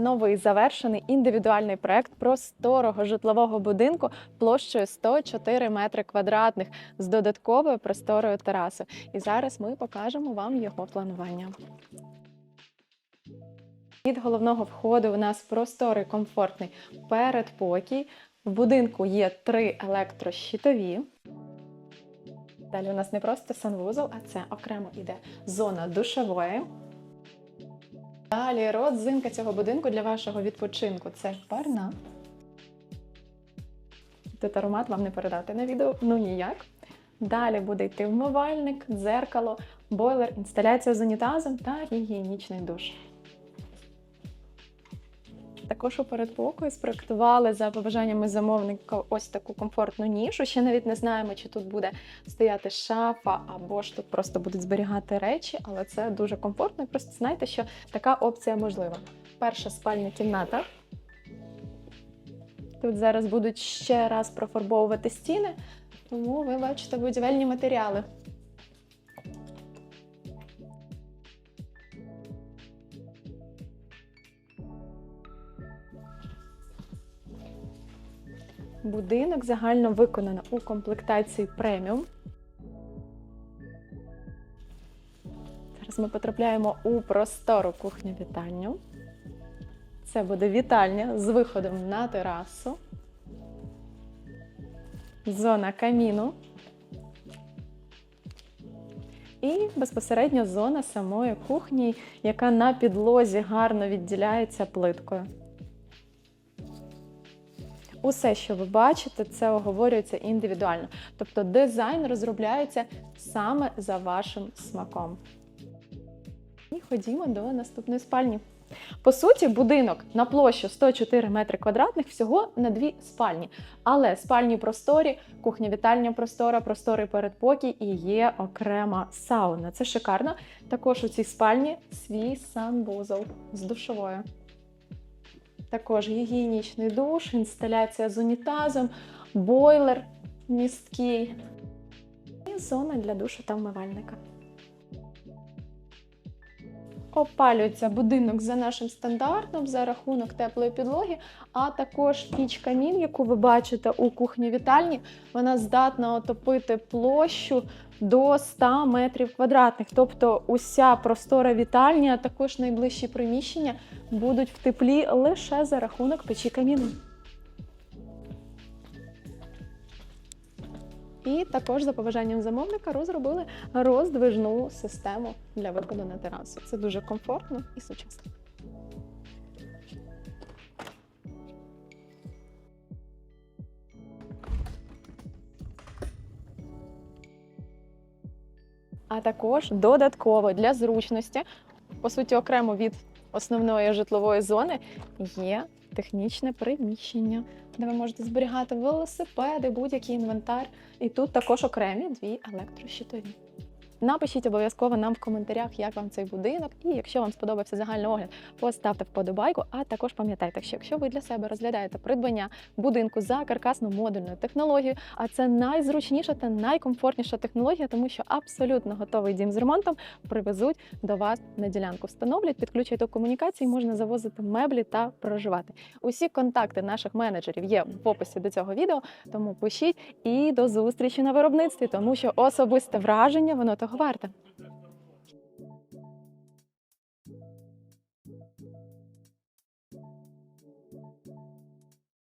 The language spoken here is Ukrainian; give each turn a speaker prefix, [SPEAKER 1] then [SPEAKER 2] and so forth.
[SPEAKER 1] новий завершений індивідуальний проект просторого житлового будинку площею 104 метри квадратних з додатковою просторою терасою. І зараз ми покажемо вам його планування. Від головного входу у нас просторий комфортний передпокій. В будинку є три електрощитові. Далі у нас не просто санвузол, а це окремо йде зона душової. Далі родзинка цього будинку для вашого відпочинку це парна. Тут аромат вам не передати на відео, ну ніяк. Далі буде йти вмивальник, дзеркало, бойлер, інсталяція з унітазом та гігієнічний душ. Також у передпокої спроектували за побажаннями замовника ось таку комфортну нішу. Ще навіть не знаємо, чи тут буде стояти шафа, або ж тут просто будуть зберігати речі, але це дуже комфортно. І просто знайте, що така опція можлива. Перша спальня кімната. Тут зараз будуть ще раз профарбовувати стіни, тому ви бачите будівельні матеріали. Будинок загально виконано у комплектації преміум. Зараз ми потрапляємо у простору кухню-вітальню. Це буде вітальня з виходом на терасу. Зона каміну. І безпосередньо зона самої кухні, яка на підлозі гарно відділяється плиткою. Усе, що ви бачите, це оговорюється індивідуально. Тобто дизайн розробляється саме за вашим смаком. І ходімо до наступної спальні. По суті, будинок на площу 104 метри квадратних всього на дві спальні. Але спальні просторі, кухня-вітальня простора, просторий передпокій і є окрема сауна. Це шикарно. Також у цій спальні свій санвузол з душовою. Також гігієнічний душ, інсталяція з унітазом, бойлер місткий і зона для душу та вмивальника. Опалюється будинок за нашим стандартом за рахунок теплої підлоги, а також піч камін, яку ви бачите у кухні вітальні, вона здатна отопити площу до 100 метрів квадратних. Тобто уся простора вітальня, а також найближчі приміщення будуть в теплі лише за рахунок печі каміну. І також за побажанням замовника розробили роздвижну систему для виходу на терасу. Це дуже комфортно і сучасно. А також додатково для зручності, по суті, окремо від основної житлової зони, є технічне приміщення, де ви можете зберігати велосипеди, будь-який інвентар. І тут також окремі дві електрощитові. Напишіть обов'язково нам в коментарях, як вам цей будинок, і якщо вам сподобався загальний огляд, поставте вподобайку. А також пам'ятайте, що якщо ви для себе розглядаєте придбання будинку за каркасно-модульною технологією, а це найзручніша та найкомфортніша технологія, тому що абсолютно готовий дім з ремонтом привезуть до вас на ділянку. Встановлять, підключать до комунікації, можна завозити меблі та проживати. Усі контакти наших менеджерів є в описі до цього відео, тому пишіть і до зустрічі на виробництві, тому що особисте враження воно того варте.